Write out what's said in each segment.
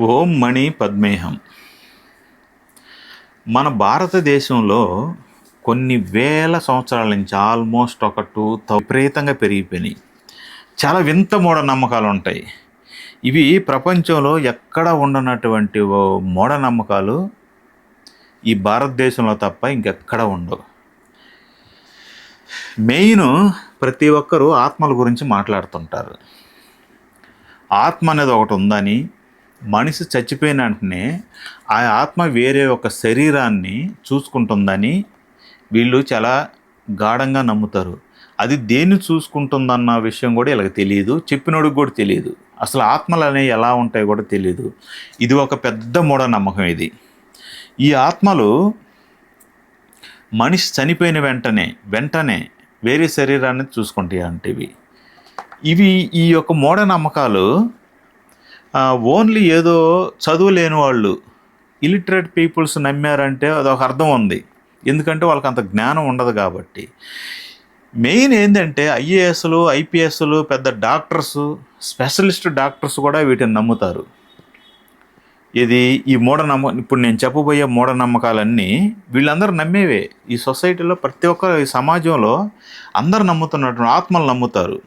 ఓం మణి పద్మేహం. మన భారతదేశంలో కొన్ని వేల సంవత్సరాల నుంచి ఆల్మోస్ట్ ఒక టూ విపరీతంగా పెరిగిపోయినాయి. చాలా వింత మూఢనమ్మకాలు ఉంటాయి ఇవి ప్రపంచంలో ఎక్కడ ఉండనటువంటి ఓ మూఢనమ్మకాలు ఈ భారతదేశంలో తప్ప ఇంకెక్కడ ఉండవు. మెయిన్ ప్రతి ఒక్కరూ ఆత్మల గురించి మాట్లాడుతుంటారు. ఆత్మ అనేది ఒకటి ఉందని మనిషి చచ్చిపోయిన వెంటనే ఆ ఆత్మ వేరే ఒక శరీరాన్ని చూసుకుంటుందని వీళ్ళు చాలా గాఢంగా నమ్ముతారు. అది దేన్ని చూసుకుంటుందన్న విషయం కూడా వీళ్ళకి తెలియదు. చెప్పినోడికి కూడా తెలియదు. అసలు ఆత్మలు అనేవి ఎలా ఉంటాయో కూడా తెలియదు. ఇది ఒక పెద్ద మూఢనమ్మకం ఇది. ఈ ఆత్మలు మనిషి చనిపోయిన వెంటనే వెంటనే వేరే శరీరాన్ని చూసుకుంటాయి అంటే ఇవి. ఇవి ఈ యొక్క మూఢనమ్మకాలు ఓన్లీ ఏదో చదువు లేని వాళ్ళు ఇలిటరేట్ పీపుల్స్ నమ్మారంటే అదొక అర్థం ఉంది. ఎందుకంటే వాళ్ళకి అంత జ్ఞానం ఉండదు కాబట్టి. మెయిన్ ఏంటంటే ఐఏఎస్లు ఐపీఎస్లు పెద్ద డాక్టర్స్ స్పెషలిస్ట్ డాక్టర్స్ కూడా వీటిని నమ్ముతారు. ఇది ఈ మూఢనమ్మ ఇప్పుడు నేను చెప్పబోయే మూఢనమ్మకాలన్నీ వీళ్ళందరూ నమ్మేవే. ఈ సొసైటీలో ప్రతి ఒక్క ఈ సమాజంలో అందరు నమ్ముతున్నటువంటి ఆత్మలు నమ్ముతారు.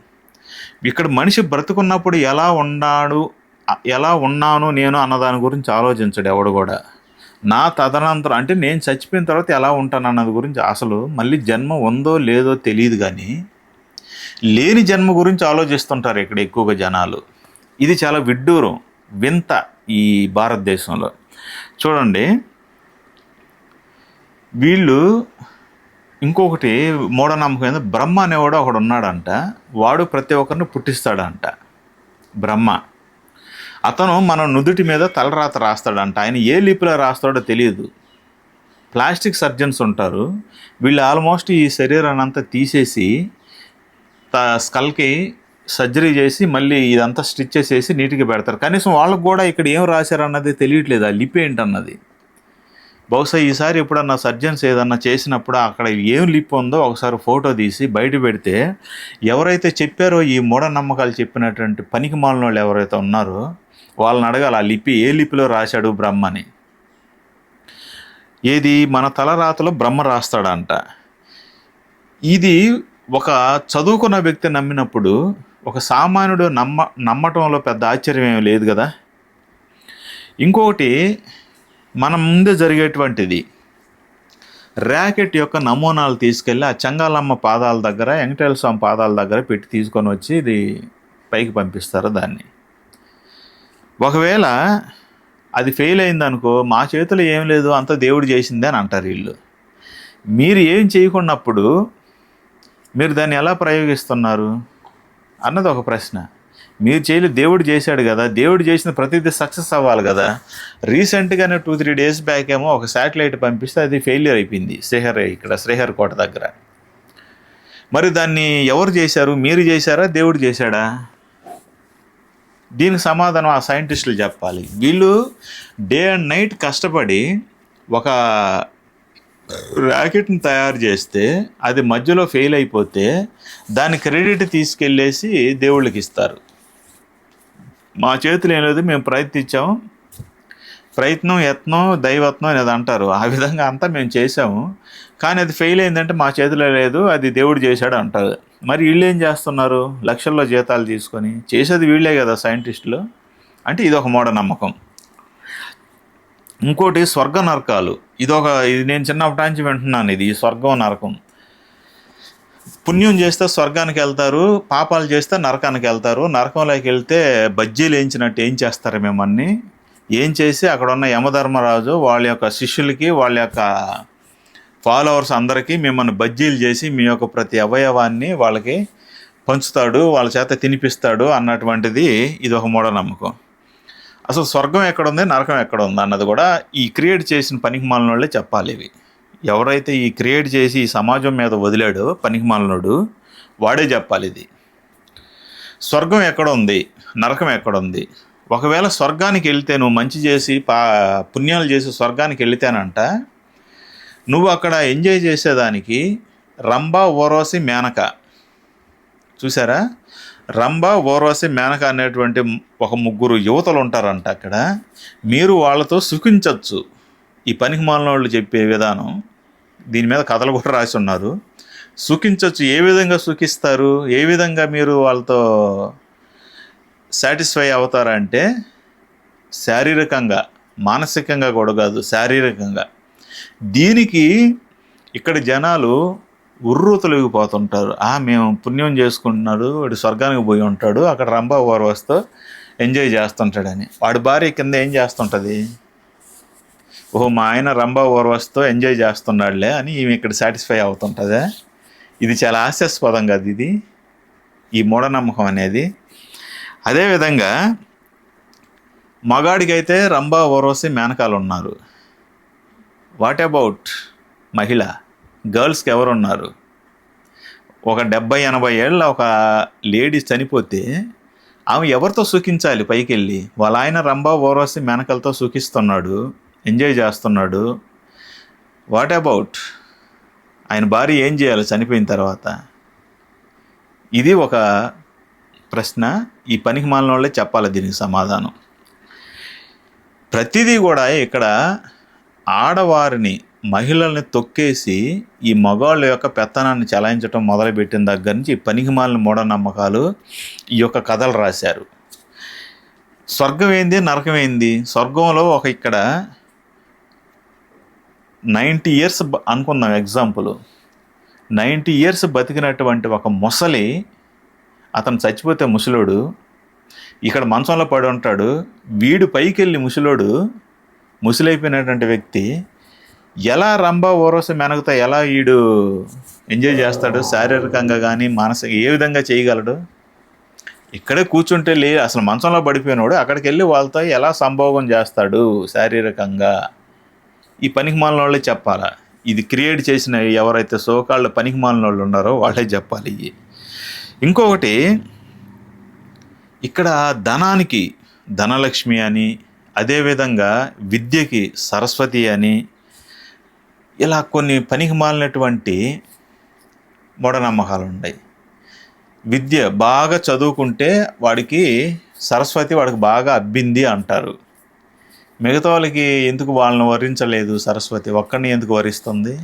ఇక్కడ మనిషి బ్రతుకున్నప్పుడు ఎలా ఉన్నాడు ఎలా ఉన్నాను నేను అన్నదాని గురించి ఆలోచించడు ఎవడు కూడా. నా తదనంతరం అంటే నేను చచ్చిపోయిన తర్వాత ఎలా ఉంటాను అన్నది గురించి అసలు మళ్ళీ జన్మ ఉందో లేదో తెలియదు కానీ లేని జన్మ గురించి ఆలోచిస్తుంటారు ఇక్కడ ఎక్కువగా జనాలు. ఇది చాలా విడ్డూరం వింత ఈ భారతదేశంలో. చూడండి వీళ్ళు ఇంకొకటి మూఢనమ్మకం ఏంటంటే బ్రహ్మ అనేవాడు ఒకడు ఉన్నాడంట వాడు ప్రతి ఒక్కరిని పుట్టిస్తాడంట. బ్రహ్మ. అతను మన నుదుటి మీద తలరాత రాస్తాడంట. ఆయన ఏ లిపిలో రాస్తాడో తెలియదు. ప్లాస్టిక్ సర్జన్స్ ఉంటారు. వీళ్ళు ఆల్మోస్ట్ ఈ శరీరాన్ని అంతా తీసేసి త- స్కల్కి సర్జరీ చేసి మళ్ళీ ఇదంతా స్టిచ్ చేసేసి నీట్గా పెడతారు. కనీసం వాళ్ళకు కూడా ఇక్కడ ఏం రాశారన్నది తెలియట్లేదు. ఆ లిపి ఏంటన్నది? బహుశా ఈసారి ఎప్పుడన్నా సర్జన్స్ ఏదన్నా చేసినప్పుడు అక్కడ ఏం లిప్ ఉందో ఒకసారి ఫోటో తీసి బయట పెడితే ఎవరైతే చెప్పారో ఈ మూఢనమ్మకాలు చెప్పినటువంటి పనికి మాలిన వాళ్ళు ఎవరైతే ఉన్నారో వాళ్ళని అడగాలి ఆ లిపి ఏ లిపిలో రాశాడు బ్రహ్మని? ఏది? మన తలరాతలో బ్రహ్మ రాస్తాడంట. ఇది ఒక చదువుకున్న వ్యక్తి నమ్మినప్పుడు ఒక సామాన్యుడు నమ్మ నమ్మటంలో పెద్ద ఆశ్చర్యం ఏమీ లేదు కదా? ఇంకొకటి మన ముందే జరిగేటువంటిది. ర్యాకెట్ యొక్క నమూనాలు తీసుకెళ్ళి ఆ చంగాలమ్మ పాదాల దగ్గర వెంకటేశ్వర స్వామి పాదాల దగ్గర పెట్టి తీసుకొని వచ్చి ఇది పైకి పంపిస్తారు దాన్ని. ఒకవేళ అది ఫెయిల్ అయిందనుకో మా చేతిలో ఏం లేదు అంత దేవుడు చేసిందే అని అంటారు వీళ్ళు. మీరు ఏం చేయకున్నప్పుడు మీరు దాన్ని ఎలా ప్రయోగిస్తున్నారు అన్నది ఒక ప్రశ్న. మీరు చేయలేదు దేవుడు చేశాడు కదా దేవుడు చేసిన ప్రతిదీ సక్సెస్ అవ్వాలి కదా. రీసెంట్గానే టూ త్రీ డేస్ బ్యాక్ ఏమో ఒక శాటిలైట్ పంపిస్తే అది ఫెయిల్యూర్ అయిపోయింది శ్రీహర్ ఇక్కడ శ్రీహర్ కోట దగ్గర. మరి దాన్ని ఎవరు చేశారు? మీరు చేశారా? దేవుడు చేశాడా? దీనికి సమాధానం ఆ సైంటిస్టులు చెప్పాలి. వీళ్ళు డే అండ్ నైట్ కష్టపడి ఒక ర్యాకెట్ని తయారు చేస్తే అది మధ్యలో ఫెయిల్ అయిపోతే దాని క్రెడిట్ తీసుకెళ్ళేసి దేవుళ్ళకి ఇస్తారు. మా చేతులు ఏం లేదు మేము ప్రయత్నించాము ప్రయత్నం యత్నం దైవత్నం అనేది అంటారు. ఆ విధంగా అంతా మేము చేసాము కానీ అది ఫెయిల్ అయిందంటే మా చేతిలో లేదు అది దేవుడు చేశాడు అంటారు. మరి వీళ్ళు ఏం చేస్తున్నారు? లక్షల్లో జీతాలు తీసుకొని చేసేది వీళ్ళే కదా సైంటిస్టులు అంటే ఇది ఒక మూఢనమ్మకం ఇంకోటి స్వర్గ నరకాలు. ఇదొక ఇది నేను చిన్నప్పటి నుంచి వింటున్నాను ఇది స్వర్గం నరకం. పుణ్యం చేస్తే స్వర్గానికి వెళ్తారు పాపాలు చేస్తే నరకానికి వెళ్తారు. నరకంలోకి వెళ్తే బజ్జీలు వేయించినట్టు ఏం చేస్తారు మిమ్మల్ని. ఏం చేసి అక్కడ ఉన్న యమధర్మరాజు వాళ్ళ యొక్క శిష్యులకి వాళ్ళ యొక్క ఫాలోవర్స్ అందరికీ మిమ్మల్ని బజ్జీలు చేసి మీ యొక్క ప్రతి అవయవాన్ని వాళ్ళకి పంచుతాడు వాళ్ళ చేత తినిపిస్తాడు అన్నటువంటిది ఇది ఒక మూఢనమ్మకం అసలు స్వర్గం ఎక్కడ ఉంది నరకం ఎక్కడ ఉంది అన్నది కూడా ఈ క్రియేట్ చేసిన పనికి వాళ్ళే చెప్పాలి ఇవి. ఎవరైతే ఈ క్రియేట్ చేసి ఈ సమాజం మీద వదిలాడో పనికిమాలనోడు వాడే చెప్పాలి ఇది. స్వర్గం ఎక్కడ ఉంది నరకం ఎక్కడ ఉంది ఒకవేళ స్వర్గానికి వెళ్తే నువ్వు మంచి చేసి పా పుణ్యాలు చేసి స్వర్గానికి వెళితేనంట నువ్వు అక్కడ ఎంజాయ్ చేసేదానికి రంభా ఓరోసి మేనక. చూసారా? రంభ ఓరోసి మేనక అనేటువంటి ఒక ముగ్గురు యువతలు ఉంటారంట అక్కడ. మీరు వాళ్ళతో సుఖించవచ్చు ఈ పనికి మాలిన వాళ్ళు చెప్పే విధానం దీని మీద కథలు కూడా రాసి ఉన్నారు. సుఖించవచ్చు ఏ విధంగా సుఖిస్తారు? ఏ విధంగా మీరు వాళ్ళతో సాటిస్ఫై అవుతారంటే శారీరకంగా మానసికంగా కూడా కాదు శారీరకంగా. దీనికి ఇక్కడ జనాలు ఉర్రు తొలగిపోతుంటారు ఆ మేము పుణ్యం చేసుకుంటున్నాడు వాడు స్వర్గానికి పోయి ఉంటాడు అక్కడ రంభా వస్తూ ఎంజాయ్ చేస్తుంటాడని. వాడి భార్య కింద ఏం చేస్తుంటుంది? ఓహో మా ఆయన రంభా ఓర్వస్తో ఎంజాయ్ చేస్తున్నాడులే అని ఈమె ఇక్కడ సాటిస్ఫై అవుతుంటుందా? ఇది చాలా హాస్యాస్పదం కదా ఇది. ఈ మూఢనమ్మకం అనేది. అదేవిధంగా మగాడికైతే రంభా ఓరోసి మేనకాలు ఉన్నారు వాట్ అబౌట్ మహిళ గర్ల్స్కి ఎవరున్నారు? ఒక డెబ్బై ఎనభై ఏళ్ళ ఒక లేడీ చనిపోతే ఆమె ఎవరితో సుఖించాలి పైకి వెళ్ళి వాళ్ళ ఆయన రంభా ఓరోసి మేనకలతో సుఖిస్తున్నాడు ఎంజాయ్ చేస్తున్నాడు. వాట్ అబౌట్ ఆయన భార్య ఏం చేయాలి చనిపోయిన తర్వాత? ఇది ఒక ప్రశ్న ఈ పనికి మాలిన వాళ్ళే చెప్పాలి దీనికి సమాధానం. ప్రతిదీ కూడా ఇక్కడ ఆడవారిని మహిళల్ని తొక్కేసి ఈ మగవాళ్ళ యొక్క పెత్తనాన్ని చలాయించడం మొదలుపెట్టిన దగ్గర నుంచి ఈ పనికి మాలిన మూఢనమ్మకాలు ఈ యొక్క కథలు రాశారు. స్వర్గం ఏంది? నరకం ఏంది? స్వర్గంలో ఒక ఇక్కడ నైంటీ ఇయర్స్ అనుకుందాం ఎగ్జాంపుల్. నైంటీ ఇయర్స్ బతికినటువంటి ఒక ముసలి అతను చచ్చిపోతే ముసలోడు ఇక్కడ మంచంలో పడి ఉంటాడు వీడు పైకి వెళ్ళి ముసలోడు ముసలైపోయినటువంటి వ్యక్తి ఎలా రంభ ఓరోస మెనగతా ఎలా వీడు ఎంజాయ్ చేస్తాడు శారీరకంగా కానీ మానసిక ఏ విధంగా చేయగలడు? ఇక్కడే కూర్చుంటే లే అసలు మంచంలో పడిపోయినోడు అక్కడికి వెళ్ళి వాళ్ళతో ఎలా సంభోగం చేస్తాడు శారీరకంగా? ఈ పనికి మాలిన వాళ్ళే చెప్పాలా? ఇది క్రియేట్ చేసిన ఎవరైతే సోకాళ్ళు పనికి మాలిన వాళ్ళు ఉన్నారో వాళ్ళే చెప్పాలి. ఇవి ఇంకొకటి ఇక్కడ ధనానికి ధనలక్ష్మి అని అదేవిధంగా విద్యకి సరస్వతి అని ఇలా కొన్ని పనికి మాలినటువంటి మూఢనమ్మకాలు ఉన్నాయి విద్య బాగా చదువుకుంటే వాడికి సరస్వతి వాడికి బాగా అబ్బింది అంటారు. మిగతా వాళ్ళకి ఎందుకు వాళ్ళని వరించలేదు సరస్వతి? ఒక్కడిని ఎందుకు వరిస్తుంది?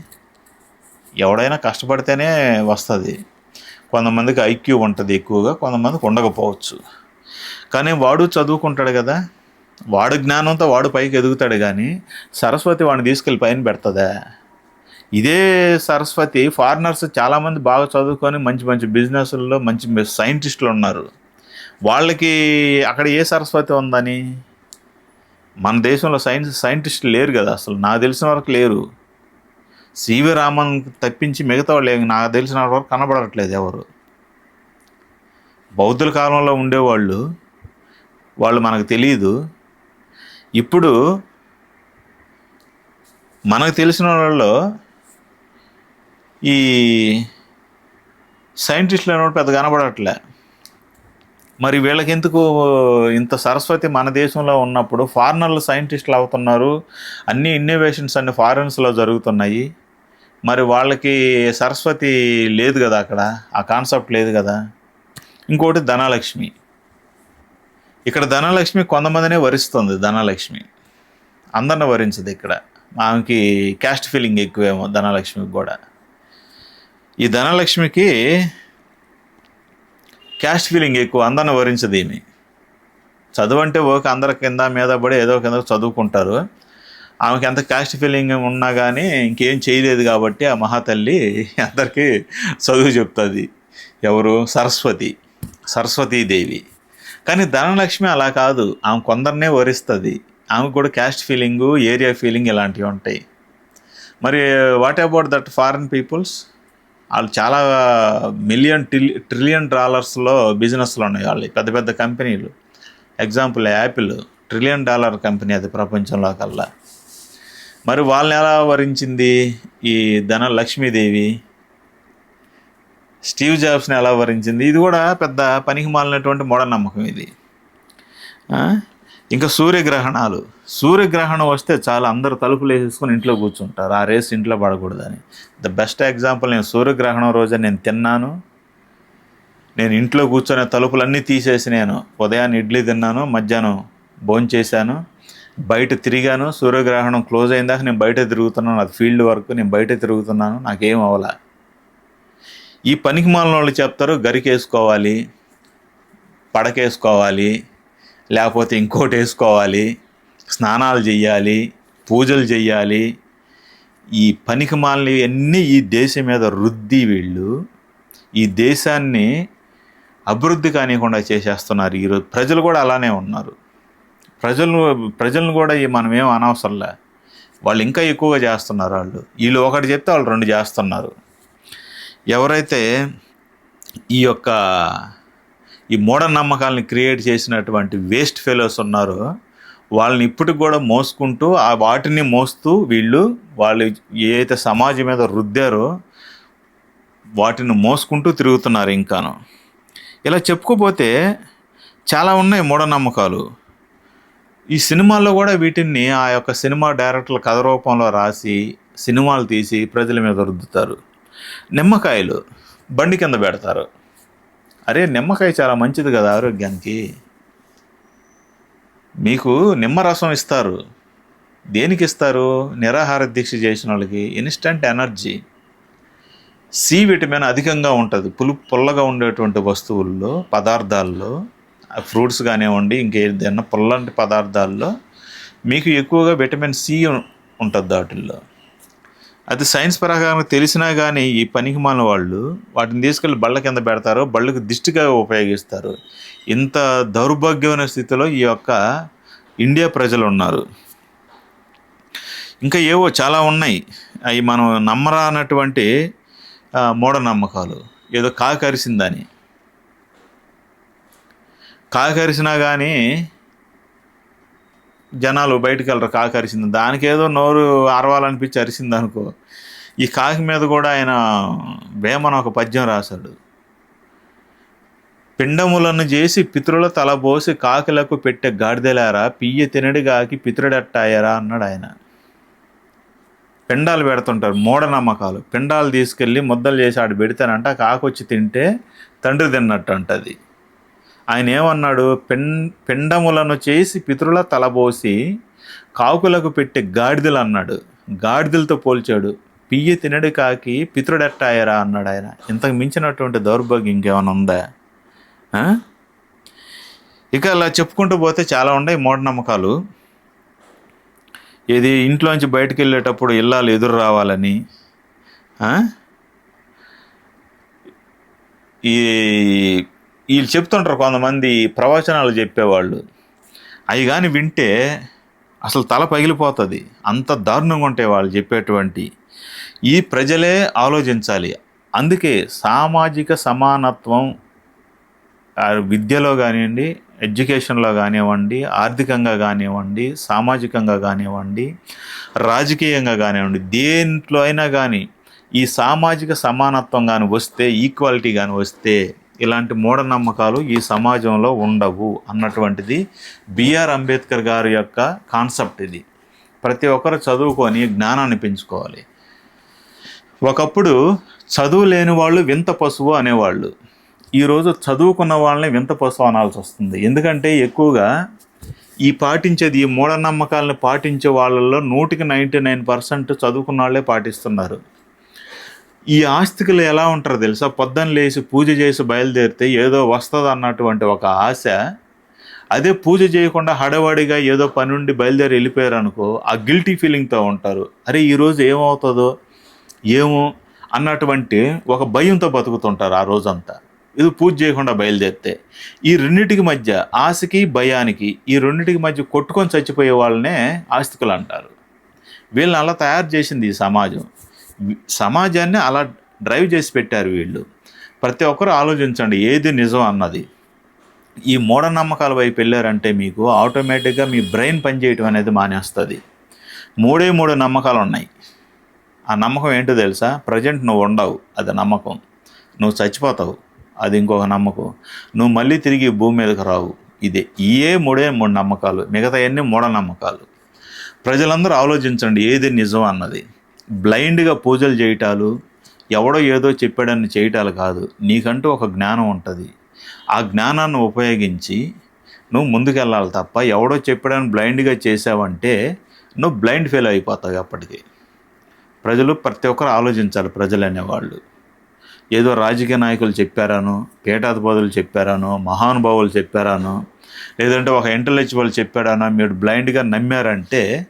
ఎవడైనా కష్టపడితేనే వస్తుంది. కొంతమందికి ఐక్యూ ఉంటుంది ఎక్కువగా కొంతమందికి ఉండకపోవచ్చు. కానీ వాడు చదువుకుంటాడు కదా వాడు జ్ఞానంతో వాడు పైకి ఎదుగుతాడు కానీ సరస్వతి వాడిని తీసుకెళ్ళి పైన పెడుతుందా? ఇదే సరస్వతి ఫారినర్స్ చాలామంది బాగా చదువుకొని మంచి మంచి బిజినెస్ల్లో మంచి సైంటిస్టులు ఉన్నారు. వాళ్ళకి అక్కడ ఏ సరస్వతి ఉందని? మన దేశంలో సైన్స్ సైంటిస్టులు లేరు కదా అసలు నాకు తెలిసిన వరకు లేరు. సివి రామన్ తప్పించి మిగతా వాళ్ళు నాకు తెలిసిన వరకు కనబడట్లేదు ఎవరు. బౌద్ధుల కాలంలో ఉండేవాళ్ళు వాళ్ళు మనకు తెలియదు ఇప్పుడు మనకు తెలిసిన వాళ్ళలో ఈ సైంటిస్టులు అనేవాడు పెద్ద కనబడట్లే. మరి వీళ్ళకెందుకు ఇంత సరస్వతి మన దేశంలో ఉన్నప్పుడు ఫారినర్లు సైంటిస్టులు అవుతున్నారు అన్ని ఇన్నోవేషన్స్ అన్ని ఫారిన్స్లో జరుగుతున్నాయి. మరి వాళ్ళకి సరస్వతి లేదు కదా అక్కడ ఆ కాన్సెప్ట్ లేదు కదా. ఇంకోటి ధనలక్ష్మి. ఇక్కడ ధనలక్ష్మి కొంతమందినే వరిస్తుంది ధనలక్ష్మి. అందరిని వరించదు ఇక్కడ. ఆమెకి క్యాస్ట్ ఫీలింగ్ ఎక్కువేమో ధనలక్ష్మికి కూడా. ఈ ధనలక్ష్మికి క్యాస్ట్ ఫీలింగ్ ఎక్కువ అందరిని వరించదు ఈమె. చదువు అంటే ఓకే అందరి కింద మీద పడి ఏదో కింద చదువుకుంటారు. ఆమెకి ఎంత కాస్ట్ ఫీలింగ్ ఉన్నా కానీ ఇంకేం చేయలేదు కాబట్టి ఆ మహాతల్లి అందరికీ చదువు చెప్తుంది. ఎవరు? సరస్వతి. సరస్వతీదేవి కానీ ధనలక్ష్మి అలా కాదు. ఆమె కొందరినే వరిస్తుంది. ఆమెకు కూడా క్యాస్ట్ ఫీలింగు ఏరియా ఫీలింగ్ ఇలాంటివి ఉంటాయి. మరి what about that foreign peoples వాళ్ళు చాలా మిలియన్ ట్రిల్ ట్రిలియన్ డాలర్స్లో బిజినెస్లు ఉన్నాయి వాళ్ళు. పెద్ద పెద్ద కంపెనీలు example Apple trillion dollar company అది ప్రపంచంలో కల్లా. మరి వాళ్ళని ఎలా వరించింది ఈ ధన లక్ష్మీదేవి? స్టీవ్ జాబ్స్ని ఎలా వరించింది? ఇది కూడా పెద్ద పనికి మాలినటువంటి మూఢనమ్మకం ఇది. ఇంకా సూర్యగ్రహణాలు. సూర్యగ్రహణం వస్తే చాలా అందరు తలుపులు వేసేసుకొని ఇంట్లో కూర్చుంటారు. ఆ రేస్ ఇంట్లో పడకూడదని. ద బెస్ట్ ఎగ్జాంపుల్ నేను సూర్యగ్రహణం రోజే నేను తిన్నాను. నేను ఇంట్లో కూర్చొని తలుపులన్నీ తీసేసి నేను ఉదయాన్నే ఇడ్లీ తిన్నాను మధ్యాహ్నం భోంచేశాను. బయట తిరిగాను సూర్యగ్రహణం క్లోజ్ అయిన దాకా నేను బయట తిరుగుతున్నాను అది ఫీల్డ్ వర్క్ నేను బయట తిరుగుతున్నాను నాకేం అవ్వాల ఈ పనికి మాలిన వాళ్ళు చెప్తారు గరికేసుకోవాలి పడకేసుకోవాలి లేకపోతే ఇంకోటి వేసుకోవాలి స్నానాలు చేయాలి పూజలు చేయాలి ఈ పనికి మాలినవి అన్నీ ఈ దేశం మీద రుద్ది వీళ్ళు ఈ దేశాన్ని అభివృద్ధి కానివ్వకుండా చేసేస్తున్నారు. ఈరోజు ప్రజలు కూడా అలానే ఉన్నారు. ప్రజలు ప్రజలను కూడా మనం ఏం అనవసరంలే. వాళ్ళు ఇంకా ఎక్కువగా చేస్తున్నారు వాళ్ళు. వీళ్ళు ఒకటి చెప్తే వాళ్ళు రెండు చేస్తున్నారు. ఎవరైతే ఈ యొక్క ఈ మూఢనమ్మకాలని క్రియేట్ చేసినటువంటి వేస్ట్ ఫెలోస్ ఉన్నారో వాళ్ళని ఇప్పటికి కూడా మోసుకుంటూ ఆ వాటిని మోస్తూ వీళ్ళు వాళ్ళు ఏదైతే సమాజం మీద రుద్దారో వాటిని మోసుకుంటూ తిరుగుతున్నారు ఇంకాను. ఇలా చెప్పుకోపోతే చాలా ఉన్నాయి మూఢనమ్మకాలు ఈ సినిమాల్లో కూడా వీటిని ఆ యొక్క సినిమా డైరెక్టర్ల కథ రూపంలో రాసి సినిమాలు తీసి ప్రజల మీద రుద్దుతారు. నిమ్మకాయలు బండి కింద పెడతారు. అరే నిమ్మకాయ చాలా మంచిది కదా ఆరోగ్యానికి. మీకు నిమ్మరసం ఇస్తారు. దేనికి ఇస్తారు? నిరాహార దీక్ష చేసిన వాళ్ళకి ఇన్స్టంట్ ఎనర్జీ సి విటమిన్ అధికంగా ఉంటుంది. పులు పుల్లగా ఉండేటువంటి వస్తువుల్లో పదార్థాల్లో ఫ్రూట్స్ కానివ్వండి ఇంకేదైనా పుల్లంటి పదార్థాల్లో మీకు ఎక్కువగా విటమిన్ సి ఉంటుంది వాటిల్లో అది సైన్స్ ప్రకారం తెలిసినా కానీ ఈ పనికి మాలిన వాళ్ళు వాటిని తీసుకెళ్ళి బళ్ళ కింద పెడతారు బళ్ళకు దిష్టిగా ఉపయోగిస్తారు. ఇంత దౌర్భాగ్యమైన స్థితిలో ఈ యొక్క ఇండియా ప్రజలు ఉన్నారు. ఇంకా ఏవో చాలా ఉన్నాయి. అవి మనం నమ్మరానటువంటి అన్నటువంటి మూఢనమ్మకాలు. ఏదో కాకరిసిందని. కాకరిసినా కానీ జనాలు బయటికి వెళ్ళరు కాకి అరిసింది దానికి ఏదో నోరు అరవాలనిపించి అరిసింది అనుకో ఈ కాకి మీద కూడా ఆయన వేమన ఒక పద్యం రాశాడు. పిండములను చేసి పితృల తలబోసి కాకిలకు పెట్టే గాడిదెలారా పియ్య తినడి కాకి పితృడట్టాయరా అన్నాడు ఆయన. పిండాలు పెడుతుంటారు మూఢనమ్మకాలు. పిండాలు తీసుకెళ్ళి ముద్దలు చేసి ఆడు పెడతానంట కాకొచ్చి వచ్చి తింటే తండ్రి తిన్నట్టు అంటది ఆయన ఏమన్నాడు? పెన్ పిండములను చేసి పితరుల తలబోసి కాకులకు పెట్టే గాడిదలు అన్నాడు. గాడిదలతో పోల్చాడు. పియ్య తినడి కాకి పితృడెట్టాయరా? అన్నాడు ఆయన. ఇంతకు మించినటువంటి దౌర్భాగ్యం ఇంకేమైనా ఉందా? ఇక అలా చెప్పుకుంటూ పోతే చాలా ఉన్నాయి మూఢనమ్మకాలు. ఇది ఇంట్లోంచి బయటకు వెళ్ళేటప్పుడు ఇల్లాలు ఎదురు రావాలని ఈ వీళ్ళు చెప్తుంటారు కొంతమంది ప్రవచనాలు చెప్పేవాళ్ళు. అవి కానీ వింటే అసలు తల పగిలిపోతుంది. అంత దారుణంగా ఉంటాయి వాళ్ళు చెప్పేటువంటి ఈ ప్రజలే ఆలోచించాలి. అందుకే సామాజిక సమానత్వం విద్యలో కానివ్వండి ఎడ్యుకేషన్లో కానివ్వండి ఆర్థికంగా కానివ్వండి సామాజికంగా కానివ్వండి రాజకీయంగా కానివ్వండి దేంట్లో అయినా కానీ ఈ సామాజిక సమానత్వం కానీ వస్తే ఈక్వాలిటీ కానీ వస్తే ఇలాంటి మూఢనమ్మకాలు ఈ సమాజంలో ఉండవు అన్నటువంటిది బిఆర్ అంబేద్కర్ గారి యొక్క కాన్సెప్ట్ ఇది. ప్రతి ఒక్కరు చదువుకొని జ్ఞానాన్ని పెంచుకోవాలి. ఒకప్పుడు చదువు లేని వాళ్ళు వింత పశువు అనేవాళ్ళు. ఈరోజు చదువుకున్న వాళ్ళని వింత పశువు అనాల్సి వస్తుంది. ఎందుకంటే ఎక్కువగా ఈ పాటించేది ఈ మూఢనమ్మకాలను పాటించే వాళ్ళల్లో నూటికి నైంటీ నైన్ పర్సెంట్ చదువుకున్న వాళ్ళే పాటిస్తున్నారు. ఈ ఆస్తికులు ఎలా ఉంటారో తెలుసా? పొద్దున్న లేచి పూజ చేసి బయలుదేరితే ఏదో వస్తుంది అన్నటువంటి ఒక ఆశ. అదే పూజ చేయకుండా హడవడిగా ఏదో పని నుండి బయలుదేరి వెళ్ళిపోయారు అనుకో ఆ గిల్టీ ఫీలింగ్తో ఉంటారు. అరే ఈరోజు ఏమవుతుందో ఏమో అన్నటువంటి ఒక భయంతో బతుకుతుంటారు ఆ రోజంతా. ఇది పూజ చేయకుండా బయలుదేరితే. ఈ రెండింటికి మధ్య ఆశకి భయానికి ఈ రెండింటికి మధ్య కొట్టుకొని చచ్చిపోయే వాళ్ళనే ఆస్తికులు అంటారు. వీళ్ళని అలా తయారు చేసింది ఈ సమాజం. సమాజాన్ని అలా డ్రైవ్ చేసి పెట్టారు వీళ్ళు. ప్రతి ఒక్కరు ఆలోచించండి ఏది నిజం అన్నది. ఈ మూఢనమ్మకాల వైపు వెళ్ళారంటే మీకు ఆటోమేటిక్గా మీ బ్రెయిన్ పనిచేయటం అనేది మానేస్తుంది. మూడే మూడు నమ్మకాలు ఉన్నాయి. ఆ నమ్మకం ఏంటో తెలుసా? ప్రజెంట్ నువ్వు ఉండవు అది నమ్మకం. నువ్వు చచ్చిపోతావు అది ఇంకొక నమ్మకం. నువ్వు మళ్ళీ తిరిగి భూమి మీదకి రావు. ఇదే ఇయే మూడే మూడు నమ్మకాలు మిగతా అన్ని మూఢనమ్మకాలు. ప్రజలందరూ ఆలోచించండి ఏది నిజం అన్నది. బ్లైండ్గా పూజలు చేయటాలు ఎవడో ఏదో చెప్పాడని చేయటాలు కాదు. నీకంటూ ఒక జ్ఞానం ఉంటుంది. ఆ జ్ఞానాన్ని ఉపయోగించి నువ్వు ముందుకెళ్ళాలి తప్ప ఎవడో చెప్పాడని బ్లైండ్గా చేసావంటే నువ్వు బ్లైండ్ ఫెయిల్ అయిపోతావు అప్పటికి. ప్రజలు ప్రతి ఒక్కరు ఆలోచించాలి ప్రజలు అనేవాళ్ళు ఏదో రాజకీయ నాయకులు చెప్పారానో పీఠాధిపతులు చెప్పారానో మహానుభావులు చెప్పారానో లేదంటే ఒక ఇంటలెక్చువల్ చెప్పాడానో మీరు బ్లైండ్గా నమ్మారంటే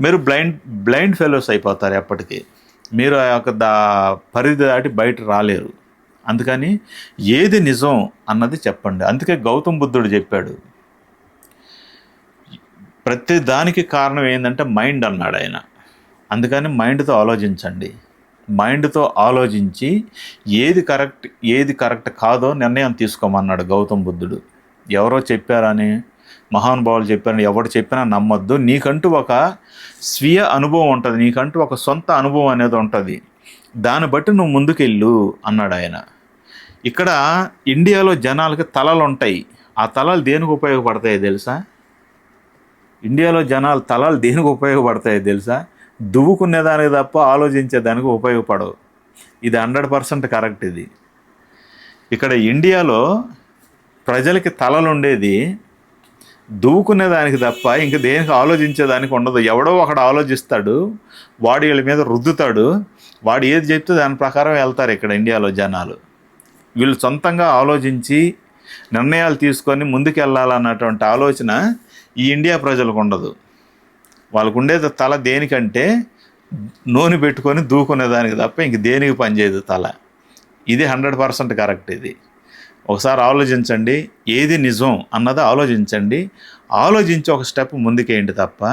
మీరు బ్లైండ్ బ్లైండ్ ఫెలోస్ అయిపోతారు ఎప్పటికీ. మీరు ఆ యొక్క దా పరిధి దాటి బయట రాలేరు. అందుకని ఏది నిజం అన్నది చెప్పండి. అందుకే గౌతమ్ బుద్ధుడు చెప్పాడు. ప్రతి దానికి కారణం ఏంటంటే మైండ్ అన్నాడు ఆయన. అందుకని మైండ్తో ఆలోచించండి. మైండ్తో ఆలోచించి ఏది కరెక్ట్ ఏది కరెక్ట్ కాదో నిర్ణయం తీసుకోమన్నాడు గౌతమ్ బుద్ధుడు. ఎవరో చెప్పారని మహానుభావులు చెప్పారని ఎవరు చెప్పినా నమ్మొద్దు. నీకంటూ ఒక స్వీయ అనుభవం ఉంటుంది. నీకంటూ ఒక సొంత అనుభవం అనేది ఉంటుంది. దాన్ని బట్టి నువ్వు ముందుకెళ్ళు అన్నాడు ఆయన. ఇక్కడ ఇండియాలో జనాలకి తలలు ఉంటాయి. ఆ తలలు దేనికి ఉపయోగపడతాయి తెలుసా? ఇండియాలో జనాలు తలలు దేనికి ఉపయోగపడతాయి తెలుసా? దువ్వుకునేదానికి తప్ప ఆలోచించేదానికి ఉపయోగపడవు. ఇది హండ్రెడ్ పర్సెంట్ కరెక్ట్ ఇది. ఇక్కడ ఇండియాలో ప్రజలకి తలలు ఉండేది దానికి తప్ప ఇంక దేనికి ఆలోచించేదానికి ఉండదు. ఎవడో ఒకడు ఆలోచిస్తాడు వాడు వీళ్ళ మీద రుద్దుతాడు. వాడు ఏది చెప్తే దాని ప్రకారం వెళ్తారు ఇక్కడ ఇండియాలో జనాలు. వీళ్ళు సొంతంగా ఆలోచించి నిర్ణయాలు తీసుకొని ముందుకెళ్ళాలన్నటువంటి ఆలోచన ఈ ఇండియా ప్రజలకు ఉండదు. వాళ్ళకు ఉండేది తల దేనికంటే నూనె పెట్టుకొని దూకునేదానికి తప్ప ఇంక దేనికి పనిచేయదు తల. ఇది హండ్రెడ్ పర్సెంట్ కరెక్ట్ ఇది. ఒకసారి ఆలోచించండి. ఏది నిజం అన్నది ఆలోచించండి. ఆలోచించి ఒక స్టెప్ ముందుకేయండి తప్ప